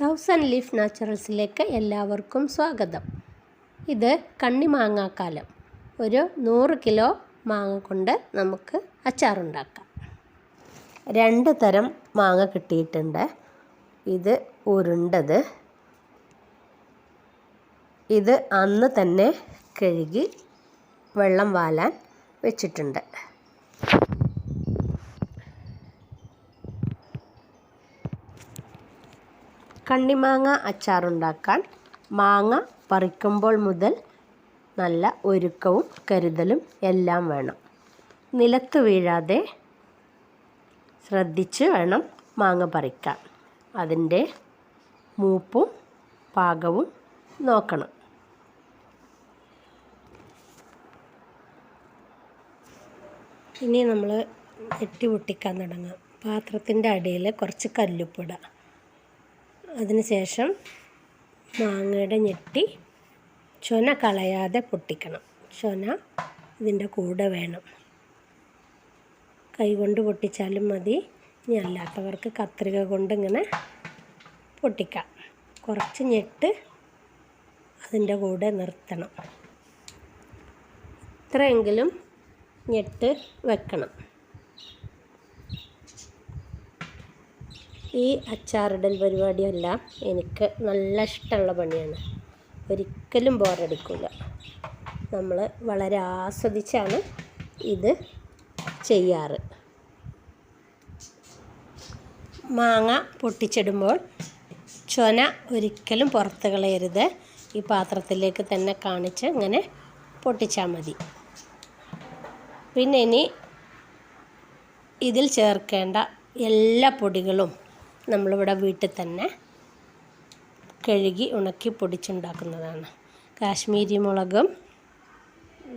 Thousand leaf നാച്ചുറൽസിലേക്ക് എല്ലാവർക്കും സ്വാഗതം. ഇത് കണ്ണിമാങ്ങാക്കാലം ഒരു നൂറ് കിലോ മാങ്ങ കൊണ്ട് നമുക്ക് അച്ചാറുണ്ടാക്കാം. രണ്ട് തരം മാങ്ങ കിട്ടിയിട്ടുണ്ട്. ഇത് ഉരുണ്ടത്. ഇത് അന്ന് തന്നെ കഴുകി വെള്ളം വാലാൻ വെച്ചിട്ടുണ്ട്. കണ്ണിമാങ്ങ അച്ചാറുണ്ടാക്കാൻ മാങ്ങ പറിക്കുമ്പോൾ മുതൽ നല്ല ഒരുക്കവും കരുതലും എല്ലാം വേണം. നിലത്ത് വീഴാതെ ശ്രദ്ധിച്ച് വേണം മാങ്ങ പറിക്കാൻ. അതിന്റെ മൂപ്പും പാകവും നോക്കണം. ഇനി നമ്മൾ എട്ടി പൊട്ടിക്കാൻ തുടങ്ങാം. പാത്രത്തിന്റെ അടിയിൽ കുറച്ച് കല്ലുപ്പിടുക അതിനുശേഷം മാങ്ങയുടെ ഞെട്ടി ചൊന കളയാതെ പൊട്ടിക്കണം. ചൊന ഇതിന്റെ കൂടെ വേണം. കൈകൊണ്ട് പൊട്ടിച്ചാലും മതി. ഇനി അല്ലാത്തവർക്ക് കത്രിക കൊണ്ട് ഇങ്ങനെ പൊട്ടിക്കാം. കുറച്ച് ഞെട്ട് അതിന്റെ കൂടെ നിർത്തണം. ഇത്രയെങ്കിലും ഞെട്ട് വെക്കണം. ഈ അച്ചാറിടൽ പരിപാടിയെല്ലാം. എനിക്ക് നല്ല ഇഷ്ടമുള്ള പണിയാണ്. ഒരിക്കലും ബോറടിക്കില്ല നമ്മൾ വളരെ ആസ്വദിച്ചാണ് ഇത് ചെയ്യാറ്. മാങ്ങ പൊട്ടിച്ചിടുമ്പോൾ ചൊന ഒരിക്കലും പുറത്ത് കളയരുത്. ഈ പാത്രത്തിലേക്ക് തന്നെ കാണിച്ച് ഇങ്ങനെ പൊട്ടിച്ചാൽ മതി. പിന്നെ ഇനി ഇതിൽ ചേർക്കേണ്ട എല്ലാ പൊടികളും നമ്മളിവിടെ വീട്ടിൽ തന്നെ കഴുകി ഉണക്കി പൊടിച്ചുണ്ടാക്കുന്നതാണ്. കാശ്മീരി മുളകും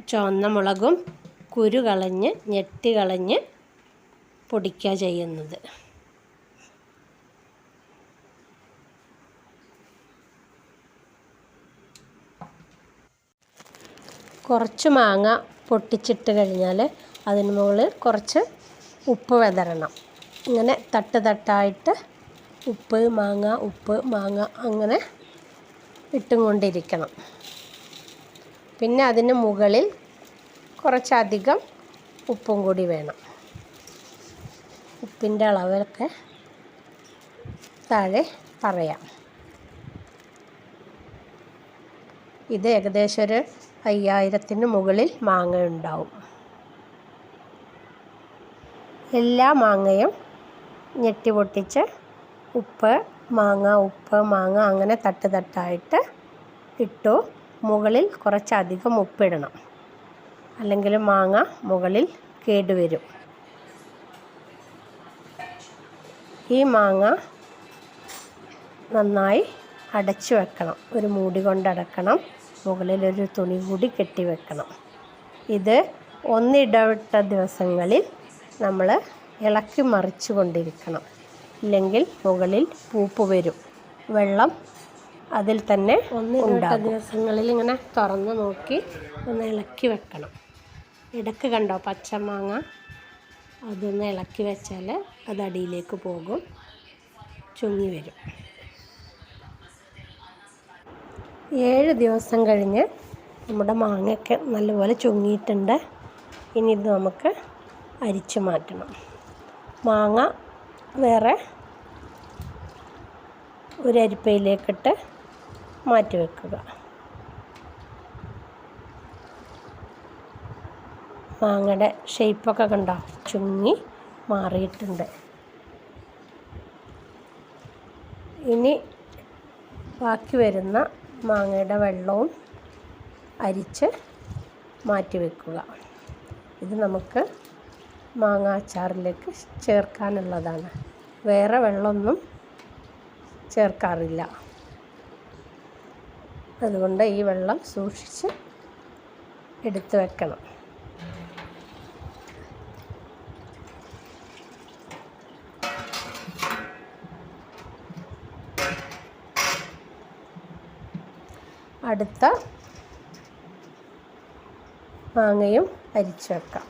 ചുവന്ന മുളകും കുരു കളഞ്ഞ് ഞെട്ടി കളഞ്ഞ് പൊടിക്കുക ചെയ്യുന്നത്. കുറച്ച് മാങ്ങ പൊട്ടിച്ചിട്ട് കഴിഞ്ഞാൽ അതിന് മുകളിൽ കുറച്ച് ഉപ്പ് വിതറണം. ഇങ്ങനെ തട്ട് തട്ടായിട്ട് ഉപ്പ് മാങ്ങ ഉപ്പ് മാങ്ങ അങ്ങനെ ഇട്ടും കൊണ്ടിരിക്കണം പിന്നെ അതിന് മുകളിൽ കുറച്ചധികം ഉപ്പും കൂടി വേണം. ഉപ്പിന്റെ അളവൊക്കെ താഴെ പറയാം. ഇത് ഏകദേശം ഒരു അയ്യായിരത്തിന് മുകളിൽ മാങ്ങ ഉണ്ടാവും. എല്ലാ മാങ്ങയും ഞെട്ടി പൊട്ടിച്ച് ഉപ്പ് മാങ്ങ ഉപ്പ് മാങ്ങ അങ്ങനെ തട്ട് തട്ടായിട്ട് ഇട്ടു. മുകളിൽ കുറച്ചധികം ഉപ്പിടണം. അല്ലെങ്കിൽ മാങ്ങ മുകളിൽ കേടുവരും. ഈ മാങ്ങ നന്നായി അടച്ചു വെക്കണം. ഒരു മൂടി കൊണ്ട് അടക്കണം. മുകളിൽ ഒരു തുണി കൂടി കെട്ടി വെക്കണം. ഇത് ഒന്നിടവിട്ട ദിവസങ്ങളിൽ നമ്മൾ ഇളക്കി മറിച്ചു കൊണ്ടിരിക്കണം. ഇല്ലെങ്കിൽ മുകളിൽ പൂപ്പ് വരും. വെള്ളം അതിൽ തന്നെ ഒന്നിടവിട്ട ദിവസങ്ങളിൽ ഇങ്ങനെ തുറന്ന് നോക്കി ഒന്ന് ഇളക്കി വെക്കണം. ഇടയ്ക്ക് കണ്ടോ പച്ചമാങ്ങ? അതൊന്ന് ഇളക്കി വെച്ചാൽ അത് അടിയിലേക്ക് പോകും. ചുങ്ങി വരും. ഏഴ് ദിവസം കഴിഞ്ഞ് നമ്മുടെ മാങ്ങയൊക്കെ നല്ലപോലെ ചുങ്ങിയിട്ടുണ്ട്. ഇനി ഇത് നമുക്ക് അരിച്ചു മാറ്റണം. മാങ്ങ വേറെ ഒരു അരിപ്പയിലേക്കിട്ട് മാറ്റി വെക്കുക. മാങ്ങയുടെ ഷേപ്പൊക്കെ കണ്ടോ? ചുങ്ങി മാറിയിട്ടുണ്ട്. ഇനി ബാക്കി വരുന്ന മാങ്ങയുടെ വെള്ളവും അരിച്ച് മാറ്റി വെക്കുക. ഇത് നമുക്ക് മാങ്ങ അച്ചാറിലേക്ക് ചേർക്കാനുള്ളതാണ്. വേറെ വെള്ളമൊന്നും ചേർക്കാറില്ല. അതുകൊണ്ട് ഈ വെള്ളം സൂക്ഷിച്ച് എടുത്തു വെക്കണം. അടുത്ത മാങ്ങയും അരിച്ചു വെക്കാം.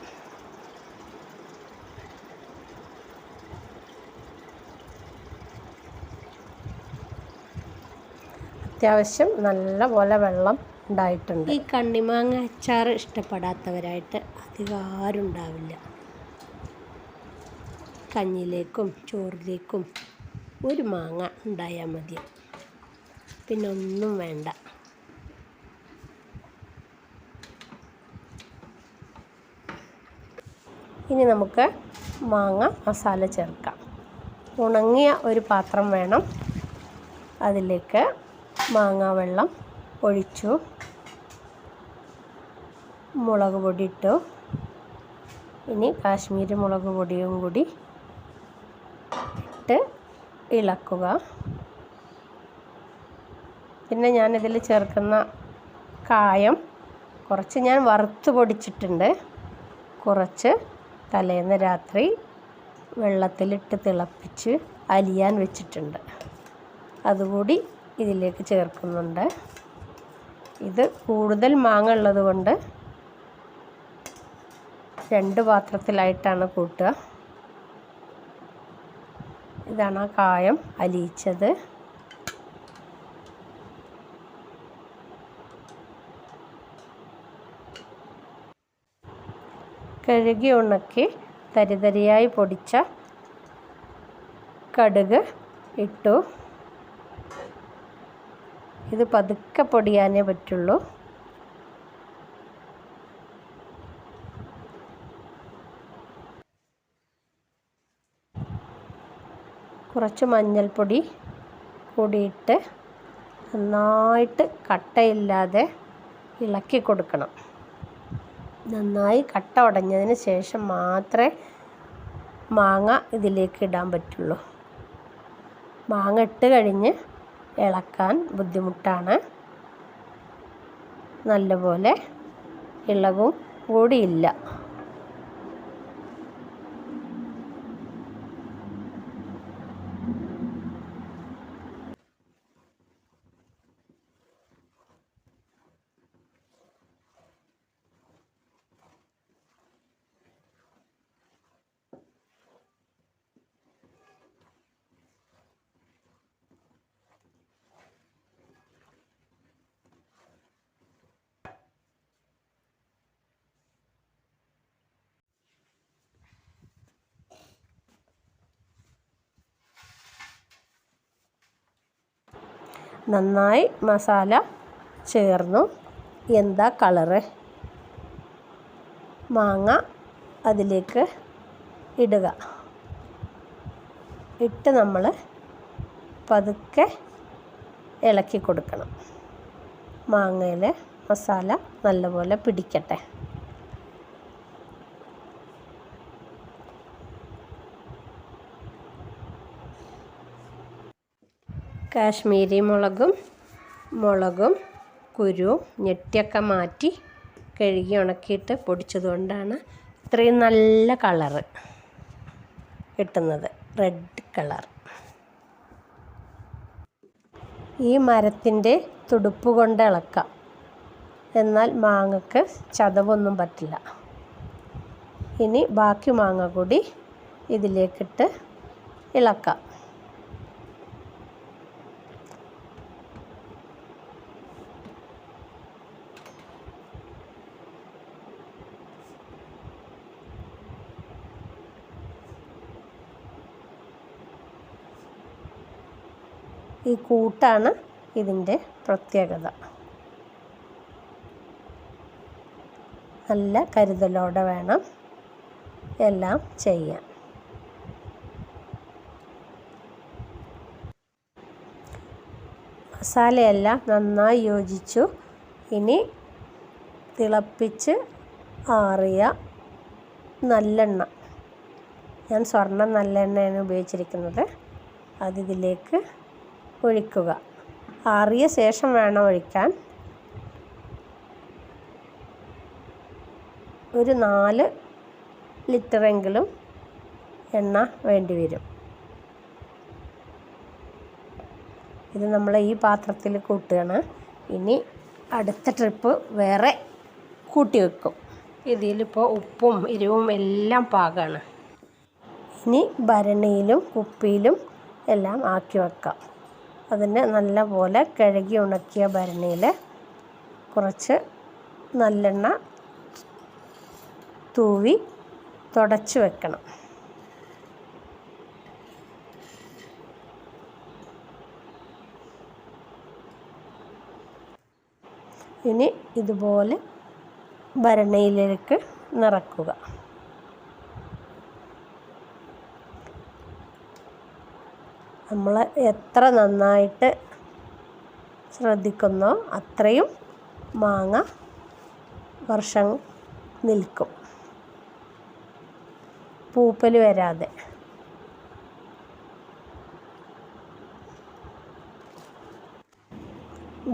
അത്യാവശ്യം നല്ല പോലെ വെള്ളം ഉണ്ടായിട്ടുണ്ട്. ഈ കണ്ണിമാങ്ങ അച്ചാർ ഇഷ്ടപ്പെടാത്തവരായിട്ട് അധികം ആരും ഉണ്ടാവില്ല. കഞ്ഞിലേക്കും ചോറിലേക്കും ഒരു മാങ്ങ ഉണ്ടായാൽ മതി. പിന്നെ ഒന്നും വേണ്ട. ഇനി നമുക്ക് മാങ്ങ മസാല ചേർക്കാം. ഉണങ്ങിയ ഒരു പാത്രം വേണം. അതിലേക്ക് മാങ്ങ വെള്ളം ഒഴിച്ചു. മുളക് പൊടി ഇട്ടു. ഇനി കാശ്മീരി മുളക് പൊടിയും കൂടി ഇട്ട് ഇളക്കുക. പിന്നെ ഞാനിതിൽ ചേർക്കുന്ന കായം കുറച്ച് ഞാൻ വറുത്ത് പൊടിച്ചിട്ടുണ്ട്. കുറച്ച് തലേന്ന് രാത്രി വെള്ളത്തിലിട്ട് തിളപ്പിച്ച് അലിയാൻ വെച്ചിട്ടുണ്ട്. അതുകൂടി ഇതിലേക്ക് ചേർക്കുന്നുണ്ട്. ഇത് കൂടുതൽ മാങ്ങ ഉള്ളത് കൊണ്ട് രണ്ട് പാത്രത്തിലായിട്ടാണ് കൂട്ടുക. ഇതാണ് ആ കായം അലിയിച്ചത്. കഴുകി ഉണക്കി തരിതരിയായി പൊടിച്ച കടുക് ഇട്ടു. ഇത് പതുക്കെ പൊടിയാനേ പറ്റുള്ളൂ. കുറച്ച് മഞ്ഞൾപ്പൊടി കൂടിയിട്ട് നന്നായിട്ട് കട്ടയില്ലാതെ ഇളക്കി കൊടുക്കണം. നന്നായി കട്ട ഉടഞ്ഞതിന് ശേഷം മാത്രമേ മാങ്ങ ഇതിലേക്ക് ഇടാൻ പറ്റുള്ളൂ. മാങ്ങ ഇട്ട് കഴിഞ്ഞ് ഇളക്കാൻ ബുദ്ധിമുട്ടാണ്. നല്ലപോലെ ഇളകും കൂടിയില്ല. നന്നായി മസാല ചേർന്നു. എന്താ കളറ്? മാങ്ങ അതിലേക്ക് ഇടുക. ഇട്ട് നമ്മൾ പതുക്കെ ഇളക്കി കൊടുക്കണം. മാങ്ങയിൽ മസാല നല്ലപോലെ പിടിക്കട്ടെ. കാശ്മീരി മുളകും മുളകും കുരുവും ഞെട്ടിയൊക്കെ മാറ്റി കഴുകി ഉണക്കിയിട്ട് പൊടിച്ചതുകൊണ്ടാണ് ഇത്രയും നല്ല കളറ് കിട്ടുന്നത്. Red colour. ഈ മരത്തിന്റെ തുടുപ്പ് കൊണ്ട് ഇളക്കാം. എന്നാൽ മാങ്ങക്ക് ചതവൊന്നും പറ്റില്ല. ഇനി ബാക്കി മാങ്ങ കൂടി ഇതിലേക്കിട്ട് ഇളക്കാം. ഈ കൂട്ടാണ് ഇതിന്റെ പ്രത്യേകത. നല്ല കരുതലോടെ വേണം എല്ലാം ചെയ്യാൻ. മസാലയെല്ലാം നന്നായി യോജിച്ചു. ഇനി തിളപ്പിച്ച് ആറിയ നല്ലെണ്ണ. ഞാൻ സ്വർണ നല്ലെണ്ണയാണ് ഉപയോഗിച്ചിരിക്കുന്നത്. അതിതിലേക്ക് ഒഴിക്കുക. ആറിയ ശേഷം വേണം ഒഴിക്കാൻ. ഒരു നാല് ലിറ്ററെങ്കിലും എണ്ണ വേണ്ടി വരും. ഇത് നമ്മൾ ഈ പാത്രത്തിൽ കൂട്ടുകയാണ്. ഇനി അടുത്ത ട്രിപ്പ് വേറെ കൂട്ടി വെക്കും. ഇതിലിപ്പോൾ ഉപ്പും എരിവും എല്ലാം പാകമാണ് ഇനി ഭരണിയിലും കുപ്പിയിലും എല്ലാം ആക്കി വെക്കാം. അതിനെ നല്ലപോലെ കഴുകി ഉണക്കിയ ഭരണിയിൽ കുറച്ച് നല്ലെണ്ണ തൂവി തുടച്ച് വെക്കണം. ഇനി ഇതുപോലെ ഭരണിയിലേക്ക് നിറക്കുക. നമ്മൾ എത്ര നന്നായിട്ട് ശ്രദ്ധിക്കുന്നോ അത്രയും മാങ്ങ വർഷം നിൽക്കും. പൂപ്പൽ വരാതെ.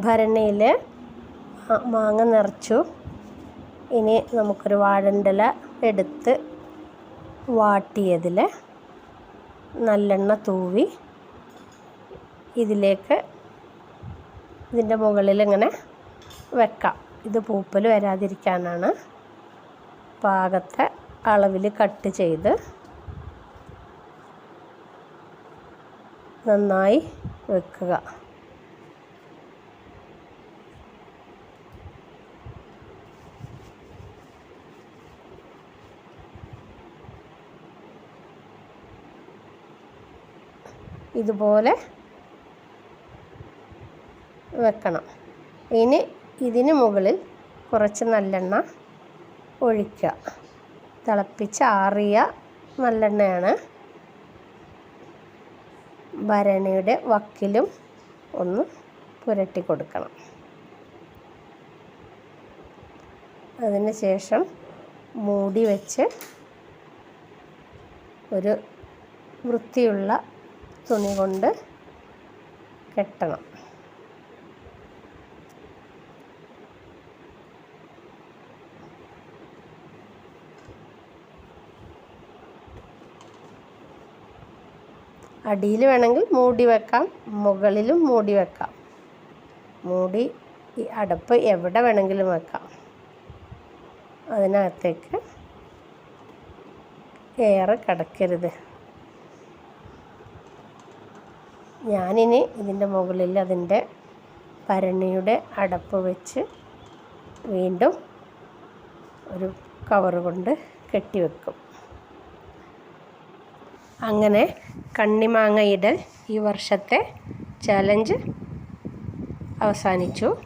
ഭരണിയിൽ മാങ്ങ നിറച്ചു. ഇനി നമുക്കൊരു വാഴണ്ടല എടുത്ത് വാട്ടിയതിൽ നല്ലെണ്ണ തൂവി ഇതിലേക്ക് ഇതിന്റെ മുകളിൽ ഇങ്ങനെ വെക്കാം. ഇത് പൂപ്പൽ വരാതിരിക്കാനാണ്. പാകത്തെ അളവിൽ കട്ട് ചെയ്ത് നന്നായി വെക്കുക. ഇതുപോലെ വെക്കണം. ഇനി ഇതിന് മുകളിൽ കുറച്ച് നല്ലെണ്ണ ഒഴിക്കുക. തിളപ്പിച്ച് ആറിയ നല്ലെണ്ണയാണ്. ഭരണിയുടെ വക്കിലും ഒന്ന് പുരട്ടി കൊടുക്കണം. അതിന് ശേഷം മൂടി വെച്ച് ഒരു വൃത്തിയുള്ള തുണി കൊണ്ട് കെട്ടണം. അടിയിൽ വേണമെങ്കിൽ മൂടി വെക്കാം. മുകളിലും മൂടി വെക്കാം. മൂടി ഈ അടപ്പ് എവിടെ വേണമെങ്കിലും വെക്കാം. അതിനകത്തേക്ക് എയർ കിടക്കരുത്. ഞാനിനി ഇതിന്റെ മുകളിൽ അതിന്റെ പരണിയുടെ അടപ്പ് വെച്ച് വീണ്ടും ഒരു കവർ കൊണ്ട് കെട്ടിവെക്കും. അങ്ങനെ കണ്ണിമാങ്ങ ഇടൽ ഈ വർഷത്തെ ചലഞ്ച് അവസാനിച്ചു.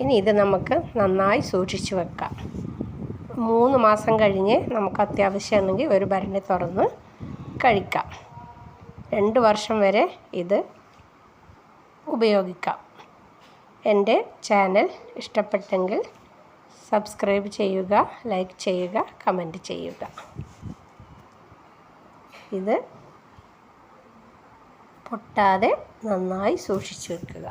ഇനി ഇത് നമുക്ക് നന്നായി സൂക്ഷിച്ചു വെക്കാം. മൂന്ന് മാസം കഴിഞ്ഞ് നമുക്ക് അത്യാവശ്യമാണെങ്കിൽ ഒരു ഭരണി തുറന്ന് കഴിക്കാം. രണ്ട് വർഷം വരെ ഇത് ഉപയോഗിക്കാം. എന്റെ ചാനൽ ഇഷ്ടപ്പെട്ടെങ്കിൽ സബ്സ്ക്രൈബ് ചെയ്യുക ലൈക്ക് ചെയ്യുക കമന്റ് ചെയ്യുക. ഇത് പൊട്ടാതെ നന്നായി സൂക്ഷിച്ചു വെക്കുക.